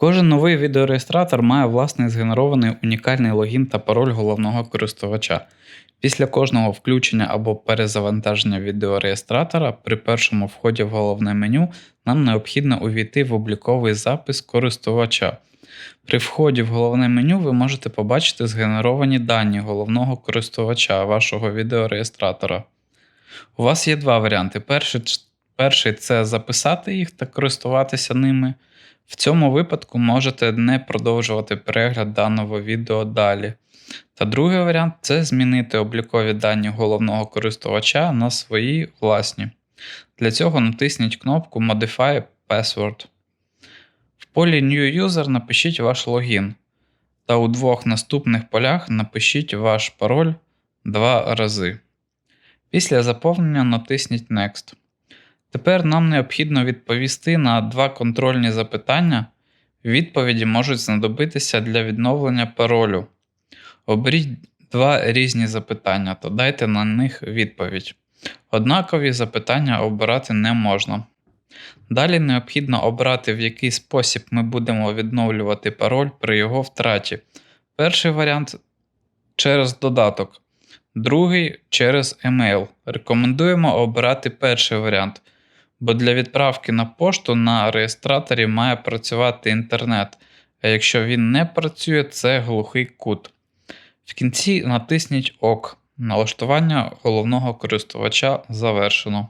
Кожен новий відеореєстратор має власний згенерований унікальний логін та пароль головного користувача. Після кожного включення або перезавантаження відеореєстратора при першому вході в головне меню нам необхідно увійти в обліковий запис користувача. При вході в головне меню ви можете побачити згенеровані дані головного користувача вашого відеореєстратора. У вас є два варіанти. Перший, перший це записати їх та користуватися ними. В цьому випадку можете не продовжувати перегляд даного відео далі. Та другий варіант це змінити облікові дані головного користувача на свої власні. Для цього натисніть кнопку Modify Password. В полі New User напишіть ваш логін. Та у двох наступних полях напишіть ваш пароль два рази. Після заповнення натисніть Next. Тепер нам необхідно відповісти на два контрольні запитання. Відповіді можуть знадобитися для відновлення паролю. Оберіть два різні запитання та дайте на них відповідь. Однакові запитання обирати не можна. Далі необхідно обрати, в який спосіб ми будемо відновлювати пароль при його втраті. Перший варіант через додаток, другий через емейл. Рекомендуємо обирати перший варіант, бо для відправки на пошту на реєстраторі має працювати інтернет, а якщо він не працює, це глухий кут. В кінці натисніть ОК. Налаштування головного користувача завершено.